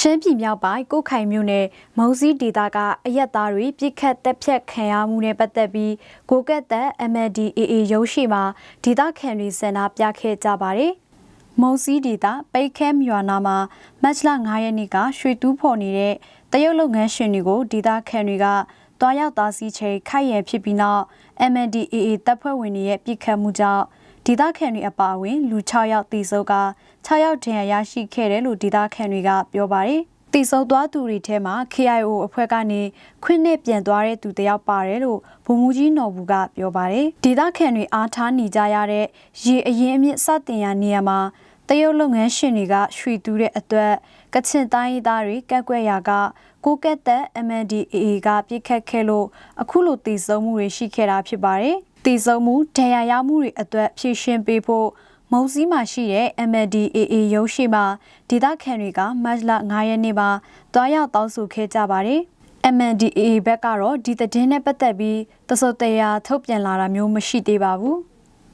ရှမ်းပြည်မြောက်ပိုင်းကိုခိုင်မြို့နယ်မုံစည်းဒေသကအရက်သားတွေပြစ်ခတ်တက်ဖြတ်ခံရမှုနဲ့ပတ်သက်ပြီးကိုကက်သက် MNDAA ရုံးရှိမှာဒေသခံတွေစင်နာပြခဲ့ကြပါတယ်။မုံစည်းဒေသပိတ်ခဲမြွာနာမှာမတ်လ9ရက်နေ့ကရွှေတူးဖော်နေတဲ့တရုတ်လုပ်ငန်းရှင်တွေကိုဒေသခံတွေကတွားရောက်သားစီချိန်ခိုက်ရန်ဖြစ်ပြီးနောက် MNDAA တပ်ဖွဲ့ဝင်တွေရဲ့ပြစ်ခတ်မှုကြောင့် ဒေသခံတွေအပါအဝင် လူ6ယောက်သေဆုံးက6ယောက်ဒဏ်ရာရရှိခဲ့တယ်လို့ဒေသခံတွေကပြောပါတယ်။သေဆုံးသွားသူတွေထဲမှာ KIO အဖွဲ့ကနေခွင့်နဲ့ပြန်သွားတဲ့သူတယောက်ပါတယ်လို့ဗိုလ်မှူးကြီးနော်ဘူးကပြောပါတယ်။ဒေသခံတွေအားထားနေကြရတဲ့ရေအရင်အမြင့်စတင်ရာနေရာမှာတရုတ်လုပ်ငန်းရှင်တွေကရွှေတူးတဲ့အတွက်ကချင်တိုင်းရင်းသားတွေကက်ကွက်ရာကကိုကက်သက် MNDAA ကပြစ်ခတ်ခဲ့လို့အခုလိုတည်ဆုံမှုတွေရှိခဲ့တာဖြစ်ပါတယ်။ တည်ဆုံမှုဒဏ်ရာရမှုတွေအတွက်ဖြည့်ရှင်းပေးဖို့မုံစည်းမှာရှိတဲ့ MNDAA ရုံးရှိမှာဒေသခံတွေကမတ်လ9ရက်နေ့မှာတွားရောက်တောင်းဆိုခဲ့ကြပါတယ်။ MNDAA ဘက်ကတော့ဒီသတင်းနဲ့ပတ်သက်ပြီးသစုတ်တရားထုတ်ပြန်လာတာမျိုးမရှိသေးပါဘူး။